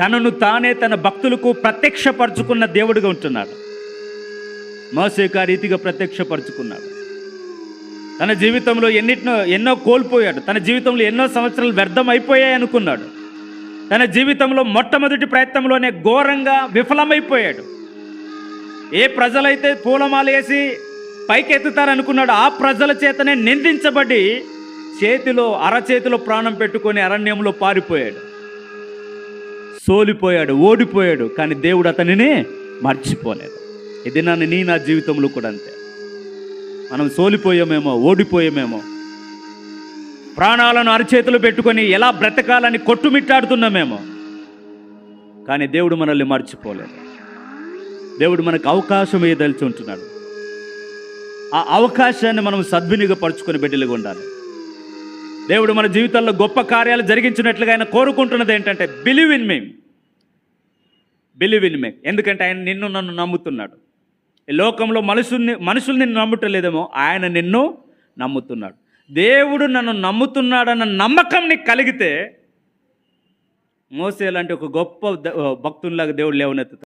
తనను తానే తన భక్తులకు ప్రత్యక్షపరచుకున్న దేవుడిగా ఉంటున్నాడు. మోసేకు ఆ రీతిగా ప్రత్యక్షపరచుకున్నాడు. తన జీవితంలో ఎన్నిటినో ఎన్నో కోల్పోయాడు. తన జీవితంలో ఎన్నో సంవత్సరాలు వ్యర్థం అయిపోయాయి అనుకున్నాడు. తన జీవితంలో మొట్టమొదటి ప్రయత్నంలోనే ఘోరంగా విఫలమైపోయాడు. ఏ ప్రజలైతే పూలమాల వేసి పైకెత్తుతారనుకున్నాడు ఆ ప్రజల చేతనే నిందించబడి చేతిలో అరచేతిలో ప్రాణం పెట్టుకొని అరణ్యంలో పారిపోయాడు. సోలిపోయాడు ఓడిపోయాడు కానీ దేవుడు అతనిని మర్చిపోలేదు. ఇది నన్ను నీ నా జీవితంలో కూడా అంతే. మనం సోలిపోయామేమో ఓడిపోయామేమో ప్రాణాలను అరచేతులు పెట్టుకొని ఎలా బ్రతకాలని కొట్టుమిట్టాడుతున్నామేమో కానీ దేవుడు మనల్ని మర్చిపోలేదు. దేవుడు మనకు అవకాశం ఏదలిచి ఉంటున్నాడు. ఆ అవకాశాన్ని మనం సద్వినియోగపరచుకొని బిడ్డలుగా ఉండాలి. దేవుడు మన జీవితాల్లో గొప్ప కార్యాలు జరిగించినట్లుగా ఆయన కోరుకుంటున్నది ఏంటంటే believe in me believe in me ఎందుకంటే ఆయన నిన్ను నన్ను నమ్ముతున్నాడు. ఈ లోకంలో మనుషుల్ని మనుషులు నిన్ను నమ్ముటలేదేమో ఆయన నిన్ను నమ్ముతున్నాడు. దేవుడు నన్ను నమ్ముతున్నాడన్న నమ్మకం నీకు కలిగితే మోసే లాంటి ఒక గొప్ప భక్తునిలాగా దేవుడు లేవనెత్తుతాడు.